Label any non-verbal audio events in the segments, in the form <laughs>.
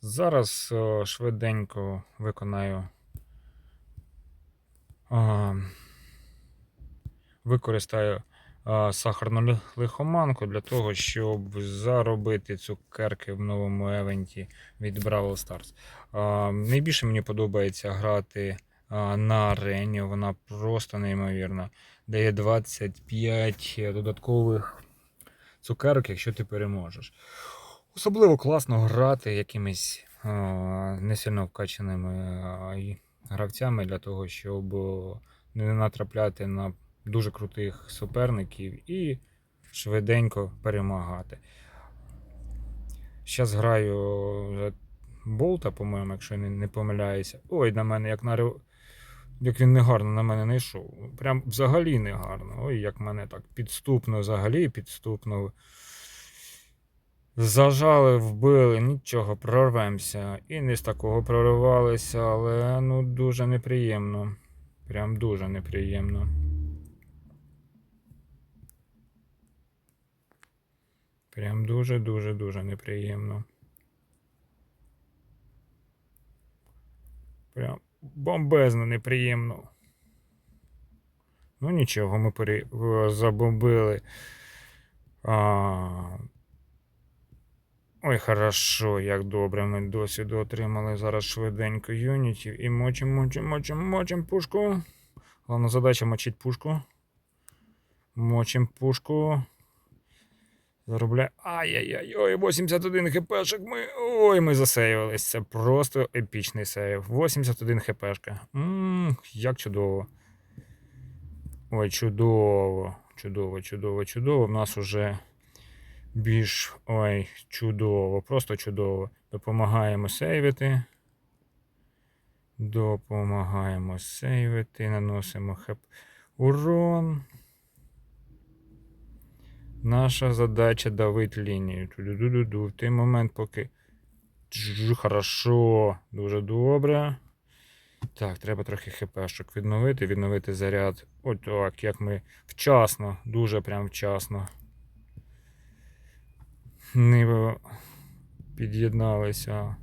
Зараз швиденько виконаю. Використаю сахарну лихоманку для того, щоб заробити цукерки в новому евенті від Бравл Stars. Найбільше мені подобається грати на арені. Вона просто неймовірна. Дає 25 додаткових цукерок, якщо ти переможеш. Особливо класно грати якимись а, не сильно вкачаними а, гравцями для того, щоб не натрапляти на дуже крутих суперників і швиденько перемагати. Зараз граю болта, по-моєму, якщо я не, помиляюся. Ой, на мене як на як він негарно на мене не йшов. Прям взагалі не гарно. Ой, як мене так підступно, взагалі підступно. Зажали, вбили, нічого, прорвемося. І не з такого проривалися, але ну дуже неприємно. Прям дуже неприємно. Прям дуже-дуже-дуже неприємно. Прям бомбезно неприємно. Ну нічого, ми забомбили. А... Ой, хорошо, як добре ми досвіду отримали зараз швиденько юнітів і мочим, мочим, мочим, мочим пушку. Головна задача мочить пушку. Мочим пушку. Заробляє. Ай-яй-яй, ой, 81 хпшек. Ми. Ой, ми засейвились. Це просто епічний сейв. 81 хпшка. Ммм, як чудово. Ой, чудово. Чудово, чудово, чудово. В нас уже більш. Ой, чудово, просто чудово. Допомагаємо сейвити. Допомагаємо сейвити. Наносимо хп. Урон. Наша задача давити лінію. Ту-ду-ду-ду-ду. В той момент, поки. Хорошо, дуже добре. Так, треба трохи хпшок відновити, відновити заряд. От так, як ми вчасно, дуже прям вчасно. Не під'єдналися.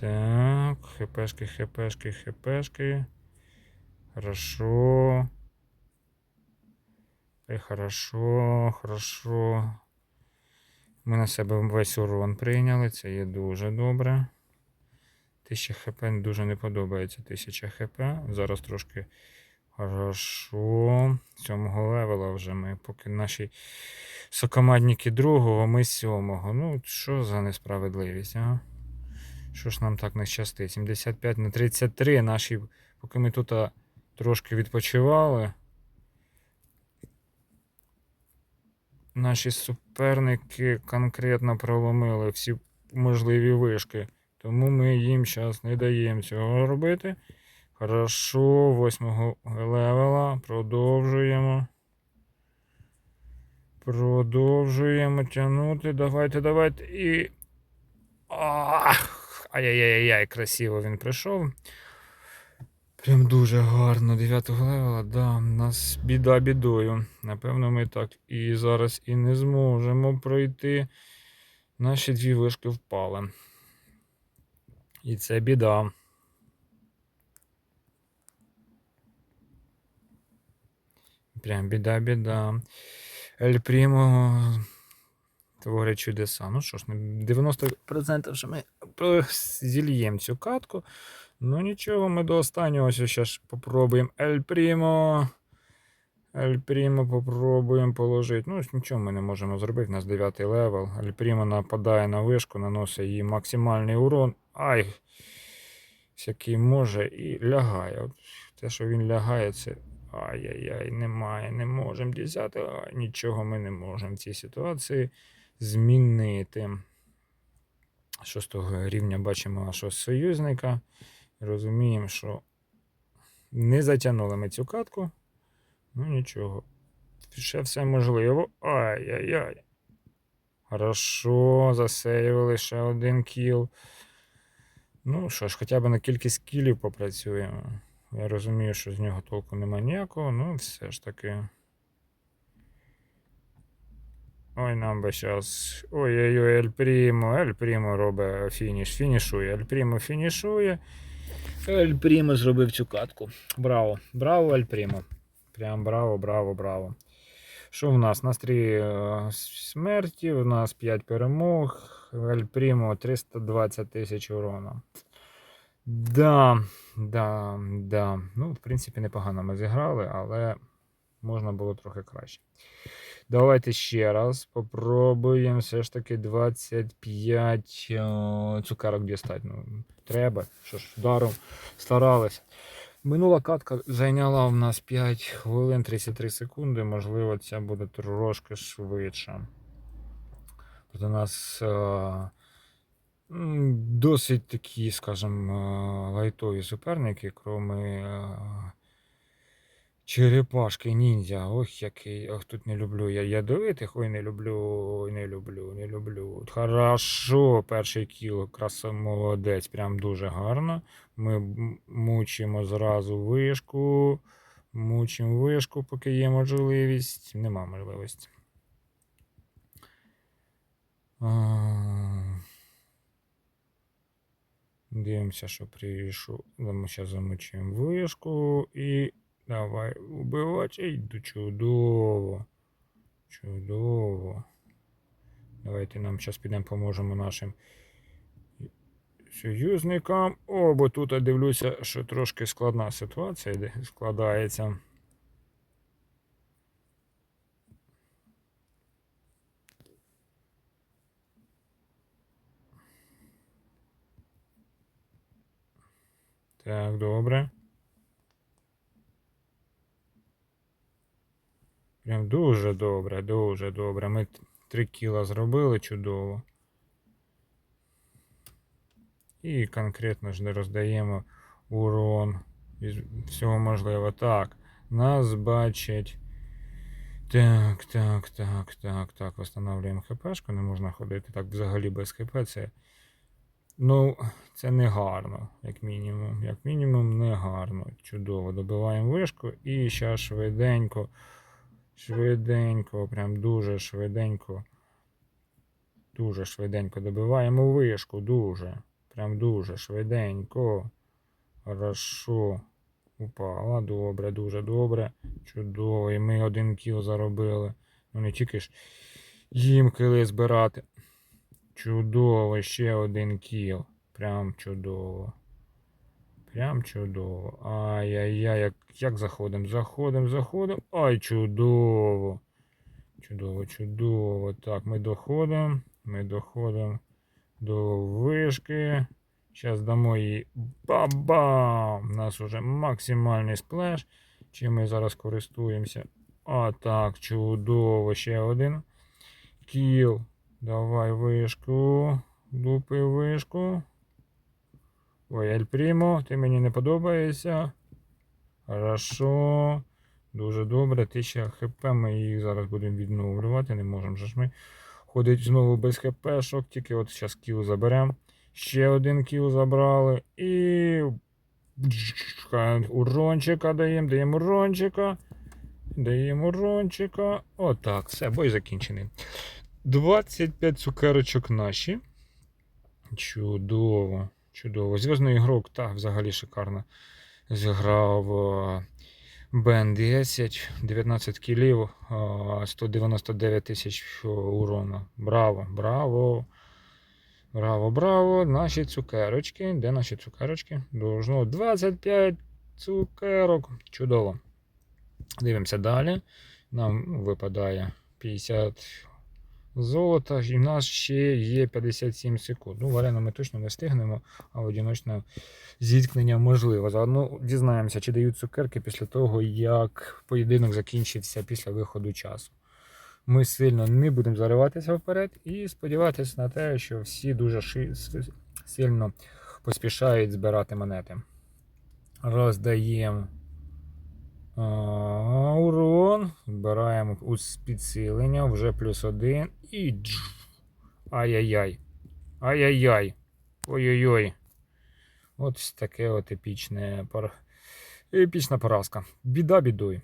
Так, хпшки, хпшки, хпшки. Хорошо. Ой, хорошо, хорошо. Ми на себе весь урон прийняли, це є дуже добре. 1000 хп дуже не подобається 1000 хп. Зараз трошки хорошо. Сьомого левела вже ми, поки наші сокомандники другого, ми сьомого. Ну, що за несправедливість, а? Що ж нам так не щастить? 75 на 33 наші, поки ми тут трошки відпочивали. Наші суперники конкретно проломили всі можливі вишки. Тому ми їм зараз не даємо цього робити. Хорошо, восьмого левела. Продовжуємо. Продовжуємо тягнути. Давайте, давайте. І. Ах! Ай-яй-яй-яй, красиво він прийшов. Прям дуже гарно. 9 левела, да, у нас біда бідою. Напевно, ми так і зараз і не зможемо пройти. Наші дві вишки впали. І це біда. Прям біда, біда. Ель Прімо творить чудеса. Ну що ж, 90% що ми е, зільємо цю катку. Ну нічого, ми до останнього зараз попробуємо Ель Прімо. Ель Прімо попробуємо положити. Ну, нічого ми не можемо зробити. У нас 9 левел. Ель Прімо нападає на вишку, наносить їй максимальний урон. Ай! Всякий може і лягає. От те, що він лягає, це. Ай-яй-яй, немає, не можемо 10. Ай, нічого ми не можемо в цій ситуації змінити. Шостого рівня бачимо нашого союзника. Розуміємо, що не затягнули ми цю катку. Ну нічого. Ще все можливо. Ай-яй-яй. Хорошо, засейвили ще один кіл. Ну що ж, хоча б на кількість кілів попрацюємо. Я розумію, що з нього толку немає ніякого, ну все ж таки. Ой, нам би щас. Ой-ой-ой, Ель Прімо, Ель Прімо робить фініш, фінішує. Ель Прімо фінішує. Ель Прімо зробив цю катку. Браво, браво, Ель Прімо. Прям браво, браво, браво. Що в нас? У нас три е, смерті, у нас 5 перемог. Ель Прімо 320 тисяч урона. Да, да, да. Ну, в принципі, непогано ми зіграли, але можна було трохи краще. Давайте ще раз попробуємо все ж таки 25 о, цукерок дістати. Ну, треба. Що ж, даром старалися. Минула катка зайняла в нас 5 хвилин 33 секунди. Можливо, ця буде трошки швидше. Тобто у нас е, м, досить такі, скажімо, лайтові суперники, кроме черепашки ніндзя. Ох, який. Ох, тут не люблю. Я ядовитих, ой, не люблю, ой, не люблю, не люблю. Хорошо, перший кіл, краса молодець, прям дуже гарно. Ми мучимо зразу вишку. Мучимо вишку, поки є можливість. Нема можливості. А, Дивимося, що. Ми зараз замочуємо вишку і давай вбивати. Йду чудово. Чудово. Давайте нам зараз підемо поможемо нашим союзникам. О, бо тут я дивлюся, що трошки складна ситуація складається. Так, добре. Прям дуже добре, дуже добре. Ми 3 кіла зробили чудово. І конкретно ж не роздаємо урон із всього можливо. Так, нас бачать. Так, так, так, так, так. Встановлюємо хпшку. Не можна ходити так взагалі без хп. Це. Ну, це не гарно, як мінімум. Як мінімум, не гарно. Чудово. Добиваємо вишку і зараз швиденько. Швиденько, прям дуже швиденько. Дуже швиденько добиваємо вишку, дуже. Прям дуже швиденько. Хорошо. Упала. Добре, дуже добре. Чудово. І ми один кіл заробили. Ну не тільки ж їм кили збирати. Чудово, ще один кіл. Прям чудово. Прям чудово. Ай-яй-яй, як, як заходимо? Заходимо, заходимо. Ай, чудово. Чудово, чудово. Так, ми доходимо. Ми доходимо до вишки. Зараз дамо їй бабам! У нас уже максимальний сплеш. Чим ми зараз користуємося. А так, чудово. Ще один. Кіл. Давай вишку. Лупи вишку. Ой, Ель Прімо, ти мені не подобаєшся. Хорошо. Дуже добре. 1000 хп. Ми їх зараз будемо відновлювати. Не можемо же ж ми ходити знову без хпшок. Тільки от зараз кіл заберемо. Ще один кіл забрали. І. Урончика даємо, даємо урончика. Даємо урончика. Отак, все, бой закінчений. 25 цукерочок наші. Чудово. Чудово. Зв'язний ігрок, так, взагалі шикарно. Зіграв е, Бен 10, 19 кілів, е, 199 тисяч урона. Браво, браво. Браво, браво. Наші цукерочки. Де наші цукерочки? Должно 25 цукерок. Чудово. Дивимося далі. Нам ну, випадає 50 золота. І в нас ще є 57 секунд. Ну, варено ми точно не встигнемо, а одіночне зіткнення можливо. Заодно дізнаємося, чи дають цукерки після того, як поєдинок закінчився після виходу часу. Ми сильно не будемо зариватися вперед і сподіватися на те, що всі дуже ши... сильно поспішають збирати монети. Роздаємо. Ауру. 1, вбираємо у підсилення, вже плюс один. і. Ай-яй-яй. Ай-яй-яй. Ой-ой-ой. От таке от епічне пар... епічна поразка. Біда бідою.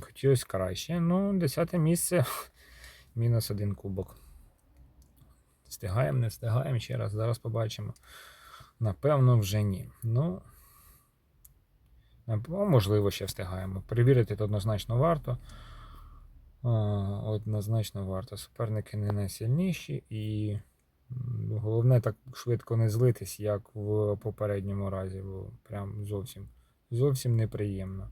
Хотілося краще. Ну, 10 місце. <laughs> Мінус один кубок. Встигаємо, не встигаємо ще раз, зараз побачимо. Напевно, вже ні. Ну ну, можливо, ще встигаємо. Перевірити то однозначно варто. Однозначно варто. Суперники не найсильніші і головне так швидко не злитись, як в попередньому разі. Бо прям зовсім, зовсім неприємно.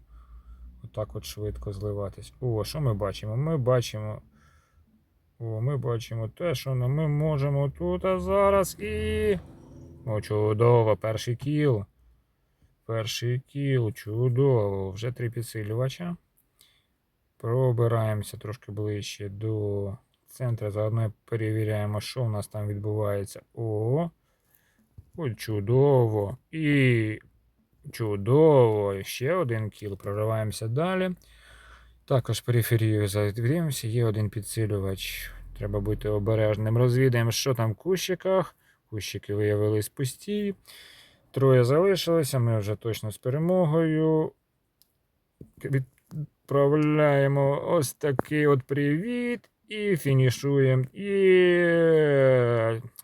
Отак от швидко зливатись. О, що ми бачимо? Ми бачимо. О, ми бачимо те, що ми можемо тут а зараз і. О, чудово, перший кіл. Перший кіл, чудово. Вже три підсилювача. Пробираємося трошки ближче до центру. Заодно перевіряємо, що у нас там відбувається. О, Ой, чудово. І чудово. Ще один кіл. Прориваємося далі. Також периферію задивимося. Є один підсилювач. Треба бути обережним. Розвідаємо, що там в кущиках. Кущики виявились пусті. Троє залишилося. Ми вже точно з перемогою. Відправляємо ось такий от привіт. І фінішуємо. І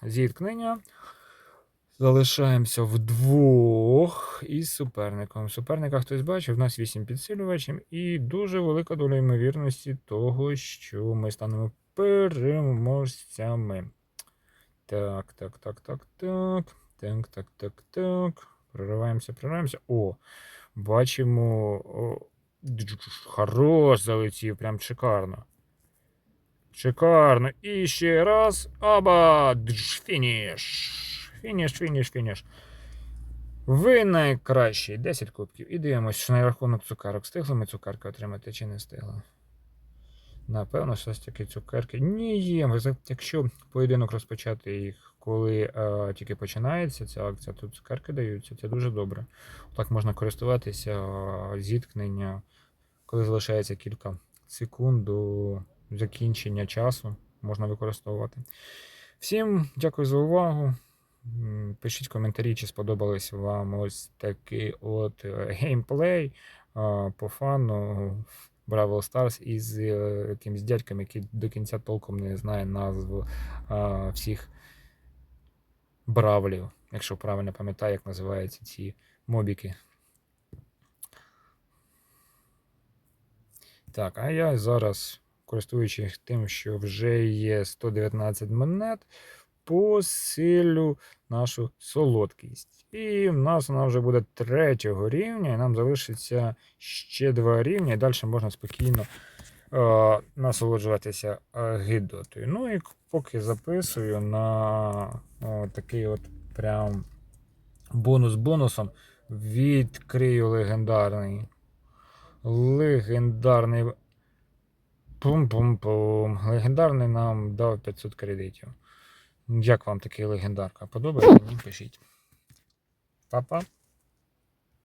зіткнення. Залишаємося вдвох із суперником. Суперника хтось бачив, в нас 8 підсилювачів, і дуже велика доля ймовірності того, що ми станемо переможцями. Так, так, так, так, так. Так, так, так, так. Прориваємося, прориваємося. О, бачимо. О, хорош залетів, прям шикарно. Шикарно. І ще раз. Аба! Фініш. Фініш, фініш, фініш. Ви найкращий. 10 кубків. І дивимося, що на рахунок цукарок. Встигли ми цукарки отримати чи не встигли? Напевно, ж таки цукерки. Ні, є. Якщо поєдинок розпочати їх, коли е, тільки починається ця акція, то цукерки даються. Це дуже добре. Так можна користуватися е, зіткнення, коли залишається кілька секунд до закінчення часу, можна використовувати. Всім дякую за увагу. Пишіть коментарі, чи сподобались вам ось такий от е, геймплей а, по фану Бравл Stars із е, якимсь дядьком, який до кінця толком не знає назв а, всіх бравлів, якщо правильно пам'ятаю, як називаються ці мобіки. Так, а я зараз, користуючись тим, що вже є 119 монет, посилю нашу солодкість. І в нас вона вже буде третього рівня, і нам залишиться ще два рівня, і далі можна спокійно е, насолоджуватися е, гидотою. Ну і поки записую на о, такий от прям бонус бонусом, відкрию легендарний. Легендарний. Пум-пум-пум. Легендарний нам дав 500 кредитів. Як вам такий легендарка? Подобається? Ні, пишіть. Па-па.